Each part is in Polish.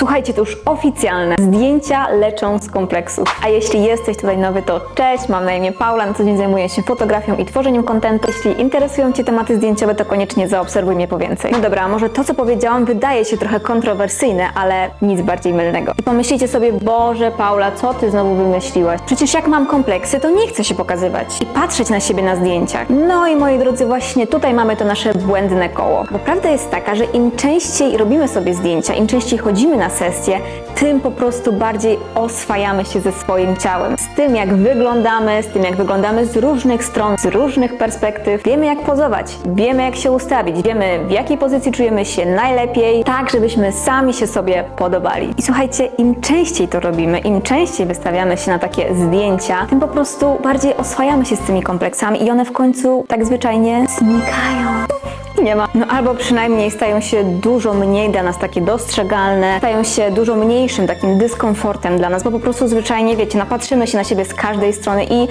Słuchajcie, to już oficjalne. Zdjęcia leczą z kompleksów. A jeśli jesteś tutaj nowy, to cześć, mam na imię Paula, na co dzień zajmuję się fotografią i tworzeniem kontentu. Jeśli interesują Cię tematy zdjęciowe, to koniecznie zaobserwuj mnie po więcej. No dobra, może to, co powiedziałam, wydaje się trochę kontrowersyjne, ale nic bardziej mylnego. I pomyślicie sobie, Boże, Paula, co Ty znowu wymyśliłaś? Przecież jak mam kompleksy, to nie chcę się pokazywać i patrzeć na siebie na zdjęciach. No i moi drodzy, właśnie tutaj mamy to nasze błędne koło. Bo prawda jest taka, że im częściej robimy sobie zdjęcia, im częściej chodzimy na sesje, tym po prostu bardziej oswajamy się ze swoim ciałem. Z tym, jak wyglądamy, z tym, jak wyglądamy z różnych stron, z różnych perspektyw. Wiemy, jak pozować, wiemy, jak się ustawić, wiemy, w jakiej pozycji czujemy się najlepiej, tak, żebyśmy sami się sobie podobali. I słuchajcie, im częściej to robimy, im częściej wystawiamy się na takie zdjęcia, tym po prostu bardziej oswajamy się z tymi kompleksami i one w końcu tak zwyczajnie znikają nie ma. No albo przynajmniej stają się dużo mniej dla nas takie dostrzegalne, stają się dużo mniejszym takim dyskomfortem dla nas, bo po prostu zwyczajnie, wiecie, napatrzymy się na siebie z każdej strony i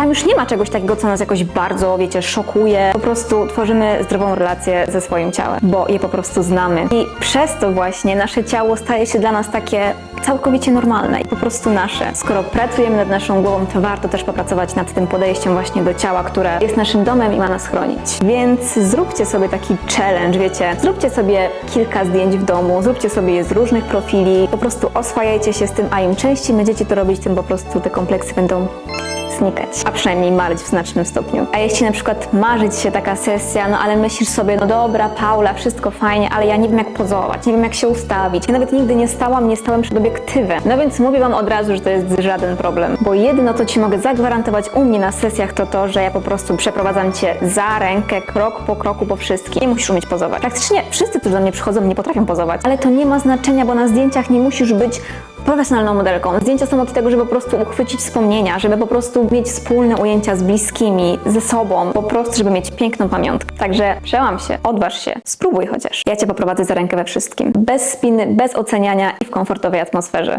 tam już nie ma czegoś takiego, co nas jakoś bardzo, wiecie, szokuje. Po prostu tworzymy zdrową relację ze swoim ciałem, bo je po prostu znamy. I przez to właśnie nasze ciało staje się dla nas takie całkowicie normalne i po prostu nasze. Skoro pracujemy nad naszą głową, to warto też popracować nad tym podejściem właśnie do ciała, które jest naszym domem i ma nas chronić. Więc zróbcie sobie taki challenge, wiecie, zróbcie sobie kilka zdjęć w domu, zróbcie sobie je z różnych profili, po prostu oswajajcie się z tym, a im częściej będziecie to robić, tym po prostu te kompleksy będą znikać, a przynajmniej marzyć w znacznym stopniu. A jeśli na przykład marzyć się taka sesja, no ale myślisz sobie, no dobra, Paula, wszystko fajnie, ale ja nie wiem jak pozować, nie wiem jak się ustawić. Ja nawet nigdy nie stałam, nie stałem przed obiektywem. No więc mówię Wam od razu, że to jest żaden problem, bo jedyno co Ci mogę zagwarantować u mnie na sesjach to to, że ja po prostu przeprowadzam Cię za rękę, krok po kroku po wszystkim. Nie musisz umieć pozować. Praktycznie wszyscy, którzy do mnie przychodzą, nie potrafią pozować, ale to nie ma znaczenia, bo na zdjęciach nie musisz być profesjonalną modelką. Zdjęcia są od tego, żeby po prostu uchwycić wspomnienia, żeby po prostu mieć wspólne ujęcia z bliskimi, ze sobą, po prostu, żeby mieć piękną pamiątkę. Także przełam się, odważ się, spróbuj chociaż. Ja Cię poprowadzę za rękę we wszystkim. Bez spiny, bez oceniania i w komfortowej atmosferze.